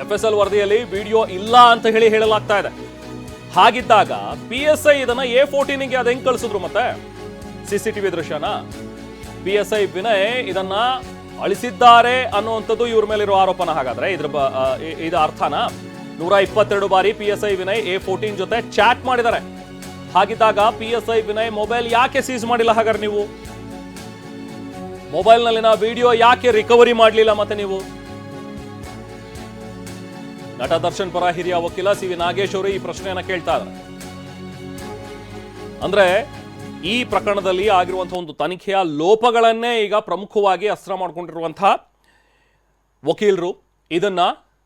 F S L ವರದಿಯಲ್ಲಿ video ಇಲ್ಲ ಅಂತ ಹೇಳಿ ಹೇಳಲಾಗ್ತಾ ಇದೆ. ಹಾಗಿದ್ದಾಗ ಪಿ ಎಸ್ ಐ ಇದನ್ನ ಎ ಫೋರ್ಟೀನಿಗೆ ಅದು ಹೆಂಗ್ ಕಳಿಸಿದ್ರು ಮತ್ತೆ? ಸಿ ಸಿ ಟಿವಿ ದೃಶ್ಯನ? ಪಿ ಎಸ್ ಐ ವಿನಯ್ ಇದನ್ನ ಅಳಿಸಿದ್ದಾರೆ ಅನ್ನುವಂಥದ್ದು ಇವ್ರ ಮೇಲಿರೋ ಆರೋಪನ. ಹಾಗಾದ್ರೆ ಇದ್ರ ಬ- ಇದು ಅರ್ಥನ ನೂರ ಇಪ್ಪತ್ತೆರಡು ಬಾರಿ P S I Vinay A fourteen ಜೊತೆ ಚಾಟ್ ಮಾಡಿದ್ದಾರೆ. ಹಾಗಿದ್ದಾಗ P S I Vinay mobile ಯಾಕೆ ಸೀಸ್ ಮಾಡಿಲ್ಲ ಹಾಗಾದ್ರೆ ನೀವು? ಮೊಬೈಲ್ನಲ್ಲಿನ ವಿಡಿಯೋ ಯಾಕೆ ರಿಕವರಿ ಮಾಡಲಿಲ್ಲ ಮತ್ತೆ ನೀವು? ನಟ ದರ್ಶನ್ ಪರ ಹಿರಿಯ ವಕೀಲ ಸಿ ವಿ ನಾಗೇಶ್ ಅವರು ಈ ಪ್ರಶ್ನೆಯನ್ನ ಕೇಳ್ತಾ ಇದ್ದಾರೆ. ಅಂದ್ರೆ ಈ ಪ್ರಕರಣದಲ್ಲಿ ಆಗಿರುವಂತಹ ಒಂದು ತನಿಖೆಯ ಲೋಪಗಳನ್ನೇ ಈಗ ಪ್ರಮುಖವಾಗಿ ಅಸ್ತ್ರ ಮಾಡಿಕೊಂಡಿರುವಂತಹ ವಕೀಲರು ಇದನ್ನ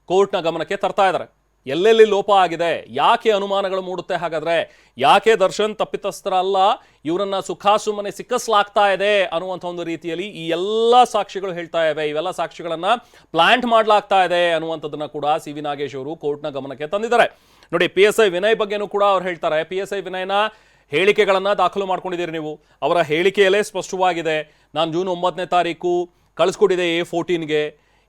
ಕೋರ್ಟ್ನ ಗಮನಕ್ಕೆ ತರ್ತಾ ಇದ್ದಾರೆ. ಎಲ್ಲೆಲ್ಲಿ ಲೋಪ ಆಗಿದೆ? ಯಾಕೆ ಅನುಮಾನಗಳು ಮೂಡುತ್ತೆ? ಹಾಗಾದ್ರೆ ಯಾಕೆ ದರ್ಶನ್ ತಪ್ಪಿತಸ್ಥರ ಅಲ್ಲ ಇವರನ್ನ ಸುಖಾಸುಮ್ಮನೆ ಸಿಕ್ಕಿಸ್ಲಾಗ್ತಾ ಇದೆ ಅನ್ನುವಂಥ ಒಂದು ರೀತಿಯಲ್ಲಿ ಈ ಎಲ್ಲ ಸಾಕ್ಷಿಗಳು ಹೇಳ್ತಾ ಇವೆ. ಇವೆಲ್ಲ ಸಾಕ್ಷಿಗಳನ್ನ ಪ್ಲಾಂಟ್ ಮಾಡಲಾಗ್ತಾ ಇದೆ ಅನ್ನುವಂಥದ್ದನ್ನ ಕೂಡ ಸಿ ವಿ ನಾಗೇಶ್ ಅವರು ಕೋರ್ಟ್ನ ಗಮನಕ್ಕೆ ತಂದಿದ್ದಾರೆ. ನೋಡಿ, ಪಿ ಎಸ್ ಐ ವಿನಯ್ ಬಗ್ಗೆನೂ ಕೂಡ ಅವ್ರು ಹೇಳ್ತಾರೆ. ಪಿ ಎಸ್ ಐ ವಿನಯ್ನ ಹೇಳಿಕೆಗಳನ್ನ ದಾಖಲು ಮಾಡ್ಕೊಂಡಿದ್ದೀರಿ ನೀವು. ಅವರ ಹೇಳಿಕೆಯಲ್ಲೇ ಸ್ಪಷ್ಟವಾಗಿದೆ. ನಾನು ಜೂನ್ ಒಂಬತ್ತನೇ ತಾರೀಕು ಕಳಿಸ್ಕೊಟ್ಟಿದೆ ಎ ಫೋರ್ಟೀನ್ಗೆ.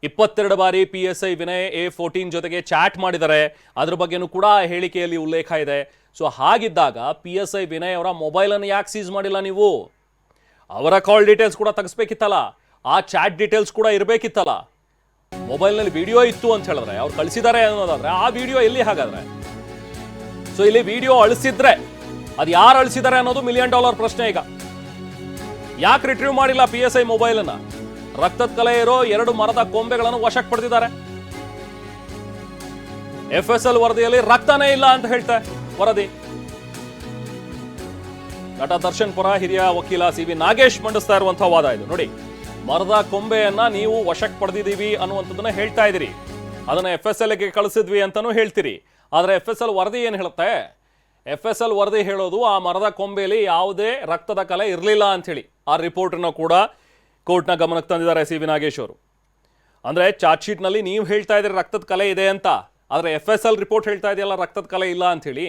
ಇಪ್ಪತ್ತೆರಡು ಬಾರಿ P S I Vinay A fourteen ಜೊತೆಗೆ ಚಾಟ್ ಮಾಡಿದ್ದಾರೆ. ಅದ್ರ ಬಗ್ಗೆನೂ ಕೂಡ ಹೇಳಿಕೆಯಲ್ಲಿ ಉಲ್ಲೇಖ ಇದೆ. ಸೊ ಹಾಗಿದ್ದಾಗ ಪಿ ಎಸ್ ಐ ವಿನಯ್ ಅವರ ಮೊಬೈಲನ್ನು ಯಾಕೆ ಸೀಸ್ ಮಾಡಿಲ್ಲ ನೀವು? ಅವರ ಕಾಲ್ ಡೀಟೇಲ್ಸ್ ಕೂಡ ತೆಗಿಸ್ಬೇಕಿತ್ತಲ್ಲ? ಆ ಚಾಟ್ ಡೀಟೇಲ್ಸ್ ಕೂಡ ಇರಬೇಕಿತ್ತಲ್ಲ? ಮೊಬೈಲ್ನಲ್ಲಿ ವಿಡಿಯೋ ಇತ್ತು ಅಂತ ಹೇಳಿದ್ರೆ, ಅವ್ರು ಕಳಿಸಿದ್ದಾರೆ ಅನ್ನೋದಾದ್ರೆ, ಆ ವಿಡಿಯೋ ಎಲ್ಲಿ ಹಾಗಾದ್ರೆ? ಸೊ ಇಲ್ಲಿ ವಿಡಿಯೋ ಅಳಿಸಿದ್ರೆ, ಅದು ಯಾರು ಅಳಿಸಿದ್ದಾರೆ ಅನ್ನೋದು ಮಿಲಿಯನ್ ಡಾಲರ್ ಪ್ರಶ್ನೆ ಈಗ. ಯಾಕೆ ರಿಟ್ರೀವ್ ಮಾಡಿಲ್ಲ ಪಿ ಎಸ್ ಐ ಮೊಬೈಲ್ ಅನ್ನ? ರಕ್ತದ ಕಲೆ ಇರೋ ಎರಡು ಮರದ ಕೊಂಬೆಗಳನ್ನು ವಶಕ್ಕೆ ಪಡೆದಿದ್ದಾರೆ. ಎಫ್ ಎಸ್ ಎಲ್ ವರದಿಯಲ್ಲಿ ರಕ್ತನೇ ಇಲ್ಲ ಅಂತ ಹೇಳ್ತಾ ವರದಿ. ನಟ ದರ್ಶನ್ ಪರ, ಹಿರಿಯ ವಕೀಲ ಸಿ ವಿ ನಾಗೇಶ್ ಮಂಡಿಸ್ತಾ ಇರುವಂತಹ ವಾದ ಇದು. ನೋಡಿ, ಮರದ ಕೊಂಬೆಯನ್ನ ನೀವು ವಶಕ್ಕೆ ಪಡೆದಿದ್ದೀವಿ ಅನ್ನುವಂಥದ್ದನ್ನ ಹೇಳ್ತಾ ಇದ್ದೀರಿ. ಅದನ್ನ ಎಫ್ ಎಸ್ ಎಲ್ಗೆ ಕಳಿಸಿದ್ವಿ ಅಂತಾನೂ ಹೇಳ್ತೀರಿ. ಆದರೆ ಎಫ್ ಎಸ್ ಎಲ್ ವರದಿ ಏನು ಹೇಳುತ್ತೆ? ಎಫ್ ಎಸ್ ಎಲ್ ವರದಿ ಹೇಳೋದು ಆ ಮರದ ಕೊಂಬೆಯಲ್ಲಿ ಯಾವುದೇ ರಕ್ತದ ಕಲೆ ಇರಲಿಲ್ಲ ಅಂಥೇಳಿ ಆ ರಿಪೋರ್ಟನ್ನು ಕೂಡ ಕೋರ್ಟ್ನ ಗಮನಕ್ಕೆ ತಂದಿದ್ದಾರೆ ಸಿ ವಿ ನಾಗೇಶ್ ಅವರು. ಅಂದರೆ ಚಾರ್ಜ್ ಶೀಟ್ನಲ್ಲಿ ನೀವು ಹೇಳ್ತಾ ಇದ್ದೀರಿ ರಕ್ತದ ಕಲೆ ಇದೆ ಅಂತ, ಆದರೆ ಎಫ್ ಎಸ್ ಎಲ್ ರಿಪೋರ್ಟ್ ಹೇಳ್ತಾ ಇದೆಯಲ್ಲ ರಕ್ತದ ಕಲೆ ಇಲ್ಲ ಅಂಥೇಳಿ.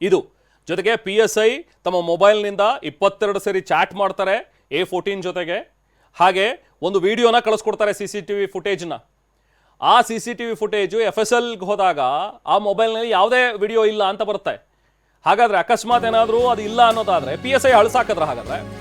ಇದು ಜೊತೆಗೆ ಪಿ ಎಸ್ ಐ ತಮ್ಮ ಮೊಬೈಲ್ನಿಂದ ಇಪ್ಪತ್ತೆರಡು ಸರಿ ಚಾಟ್ ಮಾಡ್ತಾರೆ ಎ ಫೋರ್ಟೀನ್ ಜೊತೆಗೆ. ಹಾಗೆ ಒಂದು ವಿಡಿಯೋನ ಕಳಿಸ್ಕೊಡ್ತಾರೆ ಸಿ ಸಿ ಟಿ ವಿ ಫುಟೇಜ್ನ. ಆ C C T V footage F S ಎಲ್ಗೆ ಹೋದಾಗ ಆ ಮೊಬೈಲ್ನಲ್ಲಿ ಯಾವುದೇ ವಿಡಿಯೋ ಇಲ್ಲ ಅಂತ ಬರುತ್ತೆ. ಹಾಗಾದರೆ ಅಕಸ್ಮಾತ್ ಏನಾದರೂ ಅದು ಇಲ್ಲ ಅನ್ನೋದಾದರೆ, ಪಿ ಎಸ್ ಐ ಅಳಸಾಕಿದ್ರೆ ಹಾಗಾದ್ರೆ